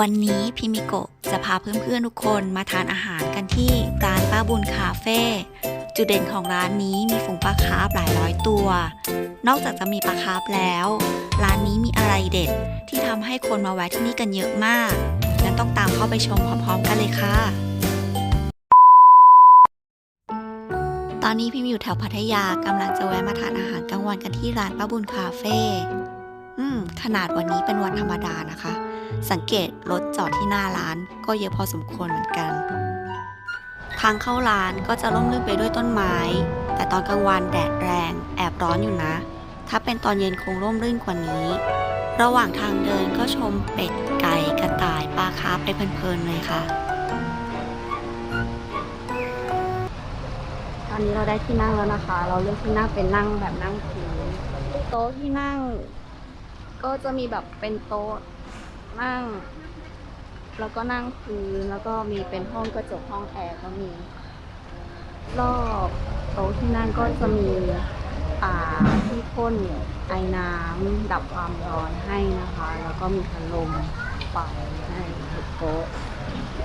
วันนี้พิมิโกะจะพาเพื่อนๆทุกคนมาทานอาหารกันที่ร้านป้าบุญคาเฟ่จุดเด่นของร้านนี้มีฝูงปลาคาร์ฟหลายร้อยตัว นอกจากจะมีปลาคาร์ฟแล้ว ร้านนี้มีอะไรเด็ดที่ทำให้คนมาแวะที่นี่กันเยอะมากงั้นต้องตามเข้าไปชมพร้อมๆกันเลยค่ะ ตอนนี้พิมอยู่แถวพัทยากำลังจะแวะมาทานอาหารกลางวันกันที่ร้านป้าบุญคาเฟ่อืมขนาดวันนี้เป็นวันธรรมดานะคะ สังเกตรถจอดที่หน้าร้านก็เยอะพอสมควรเหมือนกัน ทางเข้าร้านก็จะร่มรื่นไปด้วยต้นไม้ แต่ตอนกลางวันแดดแรงแอบร้อนอยู่นะ ถ้าเป็นตอนเย็นคงร่มรื่นกว่านี้ ระหว่างทางเดินก็ชมเป็ดไก่กระต่ายปลาคาร์ฟไปเพลินๆเลยค่ะ ตอนนี้เราได้ที่นั่งแล้วนะคะ เราเลือกที่นั่งเป็นนั่งแบบนั่งพื้นโต๊ะที่นั่ง ก็จะมีแบบเป็นโต๊ะ นั่ง แล้วก็นั่งพื้นแล้วก็มีเป็นห้องกระจกห้องแอร์ก็มี รอบโต๊ะที่นั่งก็จะมีอ่าที่พ่นไอ้น้ำดับความร้อนให้นะคะ แล้วก็มีพัดลมไฟให้ทุกโต๊ะ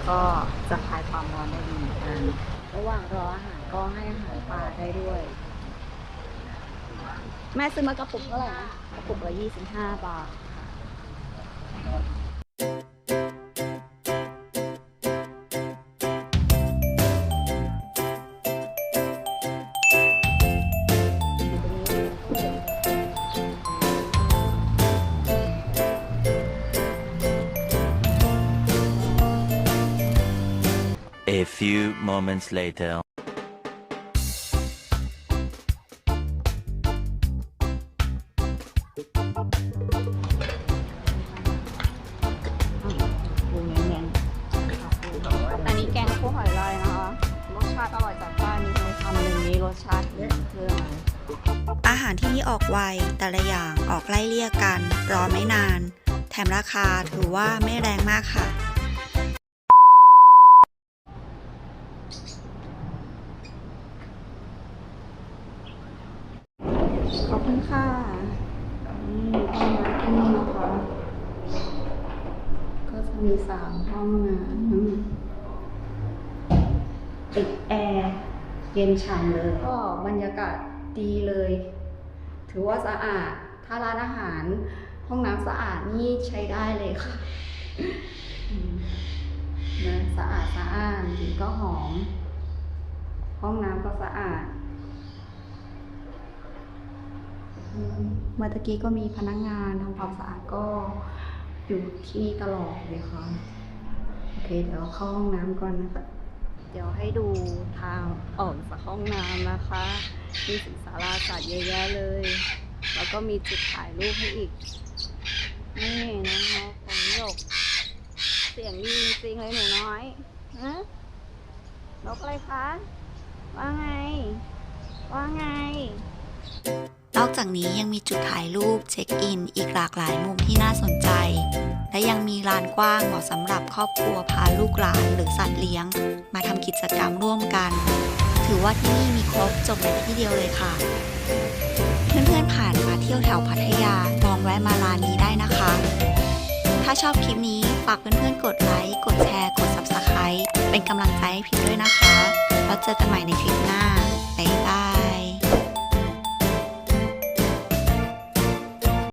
ก็จะคลายความร้อนได้ดีเหมือนกันระหว่างรออาหารก็ให้อาหารปลาได้ด้วย แม่ซื้อมากระปุกเท่าไหร่นะกระปุกละยี่สิบห้าบาท A few moments later. ปูเน้นๆอันนี้แกงคั่วหอยลายนะคะ รสชาติอร่อยจัดจ้านมีเลยคำหนึ่งนี้รสชาติเยอะเครื่องอาหารที่นี่ออกไว แต่ละอย่างออกไล่เลี่ยกัน รอไม่นาน แถมราคาถือว่าไม่แรงมากค่ะ ขอบคุณค่ะห้องน้ำที่นี่นะคะ ก็จะมีสามห้องน้ำติดแอร์เย็นฉ่ำเลย ก็บรรยากาศดีเลย ถือว่าสะอาด ถ้าร้านอาหาร ห้องน้ำสะอาดนี่ใช้ได้เลยค่ะนะสะอาดสะอ้านกลิ่นก็หอม ห้องน้ำก็สะอาด เมื่อตะกี้ก็มีพนักงานทำความสะอาดก็อยู่ที่นี่ตลอดเลยค่ะ โอเค เดี๋ยวเข้าห้องน้ำก่อนนะคะ เดี๋ยวให้ดูทางออกจากห้องน้ำนะคะ มีสิงสาราสัตว์เยอะแยะเลย แล้วก็มีจุดถ่ายรูปให้อีก นี่นะคะของหยก เสียงดีจริงเลยหนูน้อยฮะนกอะไรคะ ว่าไง ว่าไง นอกจากนี้ยังมีจุดถ่ายรูปเช็คอิน อีกหลากหลายมุมที่น่าสนใจ และยังมีลานกว้างเหมาะสำหรับครอบครัวพาลูกหลานหรือสัตว์เลี้ยง มาทำกิจกรรมร่วมกัน ถือว่าที่นี่มีครบจบในที่เดียวเลยค่ะ เพื่อนๆผ่านมาเที่ยวแถวพัทยาลองแวะมาร้านนี้ได้นะคะ ถ้าชอบคลิปนี้ฝากเพื่อนๆกดไลค์กดแชร์กด Subscribe เป็นกำลังใจให้พิมด้วยนะคะ แล้วเจอกันใหม่ในคลิปหน้าบ๊ายบาย